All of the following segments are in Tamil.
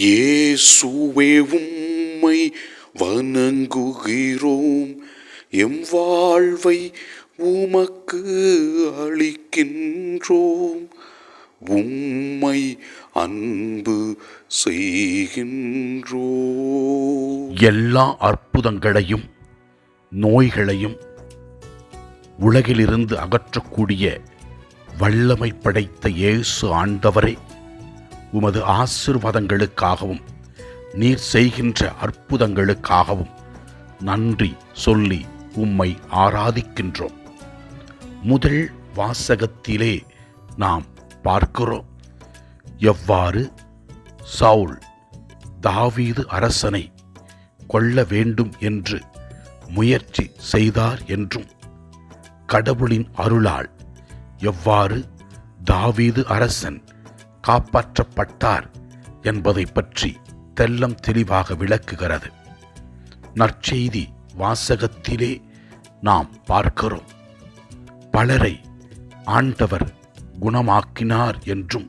இயேசுவே உம்மை வணங்குகிறோம். எம் வாழ்வை உமக்கு அளிக்கின்றோம். உம்மை அன்பு செய்கின்றோம். எல்லா அற்புதங்களையும் நோய்களையும் உலகிலிருந்து அகற்றக்கூடிய வல்லமை படைத்த இயேசு ஆண்டவரே உமது ஆசிர்வாதங்களுக்காகவும் நீர் செய்கின்ற அற்புதங்களுக்காகவும் நன்றி சொல்லி உம்மை ஆராதிக்கின்றோம். முதல் வாசகத்திலே நாம் பார்க்கிறோம். எவ்வாறு? சவுல் தாவீது அரசனை கொல்ல வேண்டும் என்று முயற்சி செய்தார் என்றும் கடவுளின் அருளால் எவ்வாறு? தாவீது அரசன் காப்பாற்றப்பட்டார் என்பதை பற்றி தெல்லம் தெளிவாக விளக்குகிறது. நற்செய்தி வாசகத்திலே நாம் பார்க்கிறோம். பலரை ஆண்டவர் குணமாக்கினார் என்றும்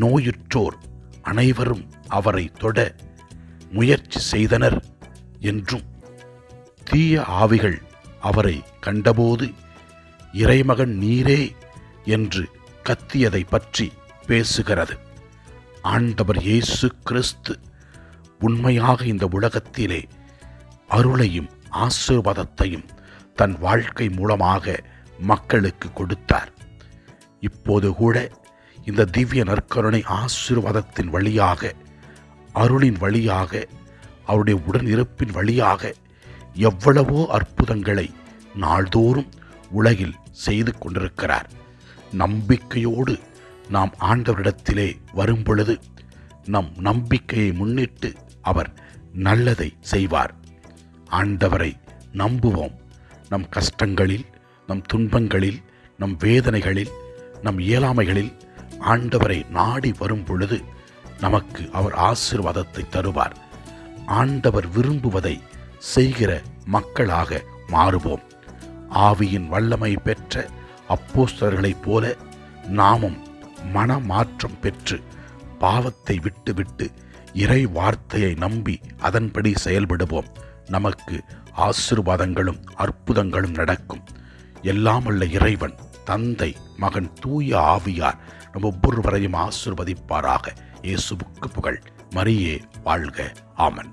நோயுற்றோர் அனைவரும் அவரை தொட முயற்சி செய்தனர் என்றும் தீய ஆவிகள் அவரை கண்டபோது இறைமகன் நீரே என்று கத்தியதை பற்றி பேசுகிறது. ஆண்டவர் இயேசு கிறிஸ்து உண்மையாக இந்த உலகத்திலே அருளையும் ஆசீர்வாதத்தையும் தன் வாழ்க்கை மூலமாக மக்களுக்கு கொடுத்தார். இப்போது கூட இந்த திவ்ய நற்கருணை ஆசீர்வாதத்தின் வழியாக அருளின் வழியாக அவருடைய உடனிருப்பின் வழியாக எவ்வளவோ அற்புதங்களை நாள்தோறும் உலகில் செய்து கொண்டிருக்கிறார். நம்பிக்கையோடு நாம் ஆண்டவரிடத்திலே வரும்பொழுது நம் நம்பிக்கையை முன்னிட்டு அவர் நல்லதை செய்வார். ஆண்டவரை நம்புவோம். நம் கஷ்டங்களில் நம் துன்பங்களில் நம் வேதனைகளில் நம் இயலாமைகளில் ஆண்டவரை நாடி வரும் பொழுது நமக்கு அவர் ஆசீர்வாதத்தை தருவார். ஆண்டவர் விரும்புவதை செய்கிற மக்களாக மாறுவோம். ஆவியின் வல்லமை பெற்ற அப்போஸ்தர்களைப் போல நாமும் மனமாற்றம் பெற்று பாவத்தை விட்டுவிட்டு இறை வார்த்தையை நம்பி அதன்படி செயல்படுவோம். நமக்கு ஆசிர்வாதங்களும் அற்புதங்களும் நடக்கும். எல்லாமல்ல இறைவன் தந்தை மகன் தூய ஆவியார் நம் ஒவ்வொருவரையும் ஆசிர்வதிப்பாராக. இயேசுவுக்கு புகழ். மரியே வாழ்க. ஆமன்.